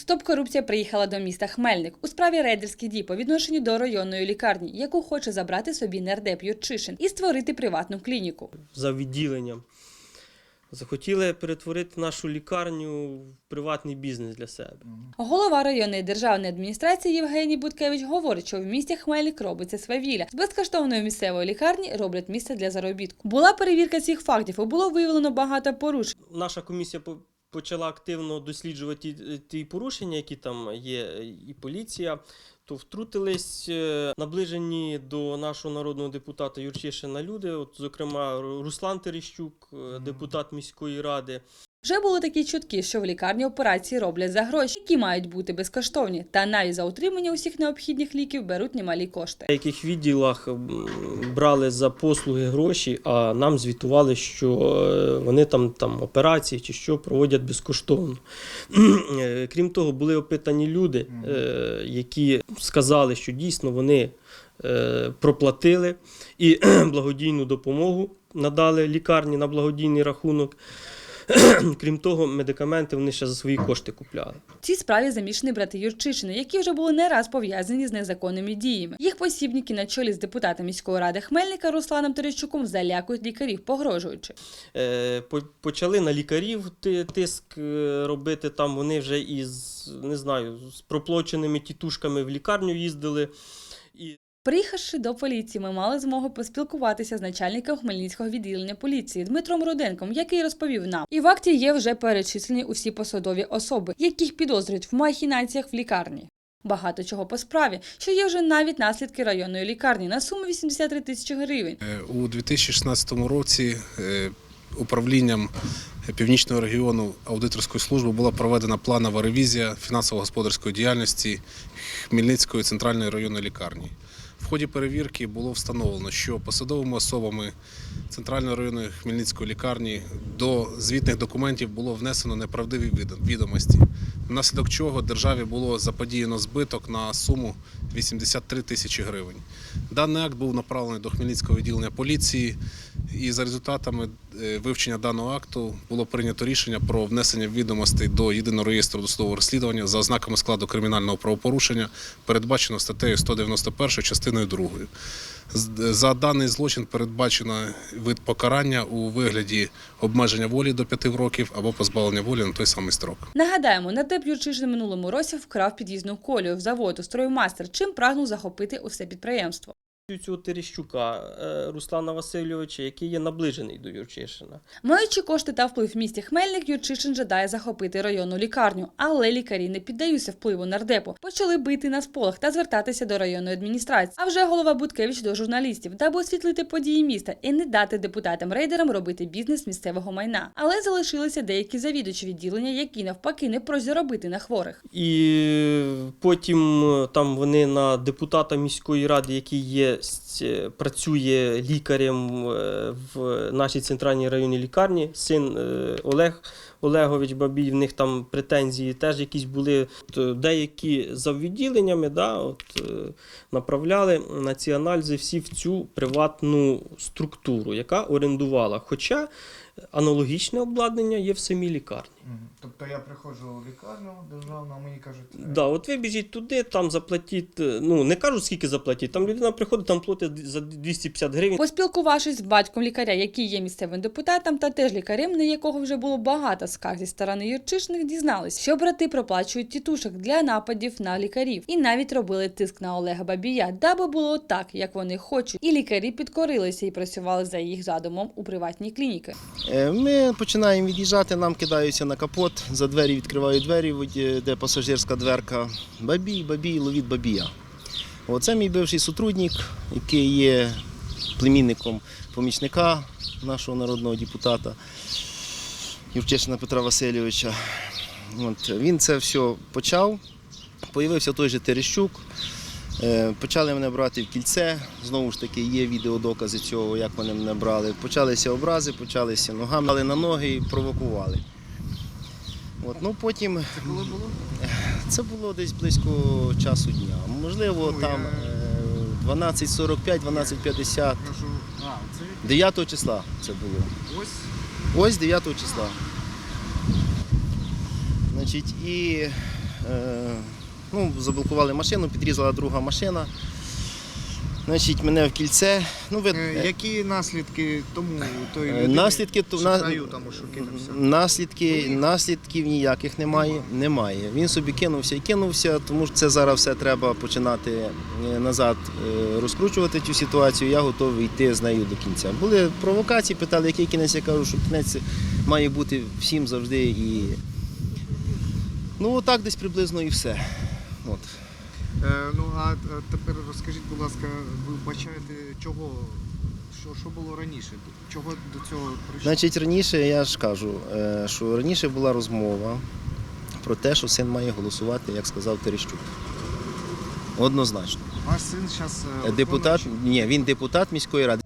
Стоп корупція приїхала до міста Хмельник у справі рейдерських дій по відношенню до районної лікарні, яку хоче забрати собі нардеп Юрчишин і створити приватну клініку. за відділенням. Захотіли перетворити нашу лікарню в приватний бізнес для себе. Голова районної державної адміністрації Євгеній Буткевич говорить, що в місті Хмельник робиться свавілля. З безкоштовної місцевої лікарні роблять місце для заробітку. Була перевірка цих фактів і було виявлено багато порушень. Наша комісія почала активно досліджувати ті, ті порушення, які там є, і поліція. То втрутились е, наближені до нашого народного депутата Юрчишина люди. От, зокрема, Руслан Терещук, е, депутат міської ради. Вже були такі чутки, що в лікарні операції роблять за гроші, які мають бути безкоштовні, та навіть за утримання усіх необхідних ліків беруть немалі кошти. В деяких відділах брали за послуги гроші, а нам звітували, що е, вони там, там операції чи що проводять безкоштовно. Крім того, були опитані люди, які сказали, що дійсно вони е, проплатили і благодійну допомогу надали лікарні на благодійний рахунок. Крім того, медикаменти вони ще за свої кошти купляли. В цій справі замішані брати Юрчишини, які вже були не раз пов'язані з незаконними діями. Їх посібники на чолі з депутатом міської ради Хмельника Русланом Терещуком залякують лікарів, погрожуючи. Е, почали на лікарів тиск е, робити. Там вони вже із не знаю, з проплоченими тітушками в лікарню їздили. Приїхавши до поліції, ми мали змогу поспілкуватися з начальником Хмельницького відділення поліції Дмитром Руденком, який розповів нам. І в акті є вже перечислені усі посадові особи, яких підозрюють в махінаціях в лікарні. Багато чого по справі, що є вже навіть наслідки районної лікарні на суму 83 тисячі гривень. Е, У 2016 році е, управлінням Північного регіону аудиторської служби була проведена планова ревізія фінансово-господарської діяльності Хмельницької центральної районної лікарні. Ході перевірки було встановлено, що посадовими особами центральної районної Хмельницької лікарні до звітних документів було внесено неправдиві відомості, внаслідок чого державі було заподіяно збиток на суму 83 тисячі гривень. Даний акт був направлений до Хмельницького відділення поліції, і за результатами е, вивчення даного акту було прийнято рішення про внесення відомостей до єдиного реєстру досудового розслідування за ознаками складу кримінального правопорушення, передбачено статтею 191 частиною 2. За даний злочин передбачено вид покарання у вигляді обмеження волі до 5 років або позбавлення волі на той самий строк. Нагадаємо, нардеп Юрчишин минулому році вкрав під'їзну колію в заводу «Строймастер», чим прагнув захопити усе підприємство. Цього Терещука е, Руслана Васильовича, який є наближений до Юрчишина. Маючи кошти та вплив в місті Хмельник, Юрчишин жадає захопити районну лікарню, але лікарі не піддаються впливу нардепу. Почали бити на сполох та звертатися до районної адміністрації. А вже голова Буткевич до журналістів, даби освітлити події міста і не дати депутатам-рейдерам робити бізнес місцевого майна. Але залишилися деякі завідувачі відділення, які навпаки не просять заробити на хворих. І потім е, там вони на депутата міської ради, який є працює лікарем е, в нашій центральній районній лікарні, син е, Олег Олегович Бабій, в них там претензії теж якісь були. Е, Деякі за відділеннями да, от, е, направляли на ці аналізи всі в цю приватну структуру, яка орендувала. Хоча аналогічне обладнання є в самій лікарні. Тобто я приходжу в лікарню державну, а мені кажуть, е, Да, от ви біжіть туди, там заплатіть, е, ну не кажуть скільки заплатіть, там людина приходить, там платить за 250 гривень. Поспілкувавшись з батьком лікаря, який є місцевим депутатом, та теж лікарем, на якого вже було багато скарг зі сторони Юрчишних, дізнались, що брати проплачують тітушок для нападів на лікарів, і навіть робили тиск на Олега Бабія, даби було так, як вони хочуть. І лікарі підкорилися і працювали за їх задумом у приватній клініки. Е, Ми починаємо від'їжджати, нам кидаються на капот, за двері відкривають двері, де пасажирська дверка. Бабій, бабій, ловіть бабія. Оце мій бивший сотрудник, який є племінником помічника нашого народного депутата Юрчишина Петра Васильовича. От, він це все почав. Появився той же Терещук. Е, Почали мене брати в кільце. Знову ж таки, є відеодокази цього, як вони мене брали. Почалися образи, почалися ногами, але на ноги і провокували. От, ну, потім Це коли було? це було десь близько часу дня. Можливо, Ну, там я- е, 12.45, 12.50. Прошу. А, це 9 числа це було. ось. Ось 9 числа. Значить, і е, ну, заблокували машину, підрізала друга машина. Значить, мене в кільце. Ну, ви, Е, Які наслідки тому той Е, людини, Наслідки то- на- шахраю тому, що кинувся? Наслідки, наслідків ніяких немає. Немає. Він собі кинувся і кинувся, тому що це зараз все треба починати е, назад розкручувати цю ситуацію. Я готовий йти з нею до кінця. Були провокації, питали, який кінець. Я кажу, що кінець має бути всім завжди. І... Ну, отак десь приблизно і все. От. Е, ну а е, тепер розкажіть, будь ласка, ви бачаєте чого? Що, що було раніше? Чого до цього прийшло? Значить, раніше я ж кажу, е, що раніше була розмова про те, що син має голосувати, як сказав Терещук. Однозначно. Ваш син зараз Депутат, ні, він депутат міської ради.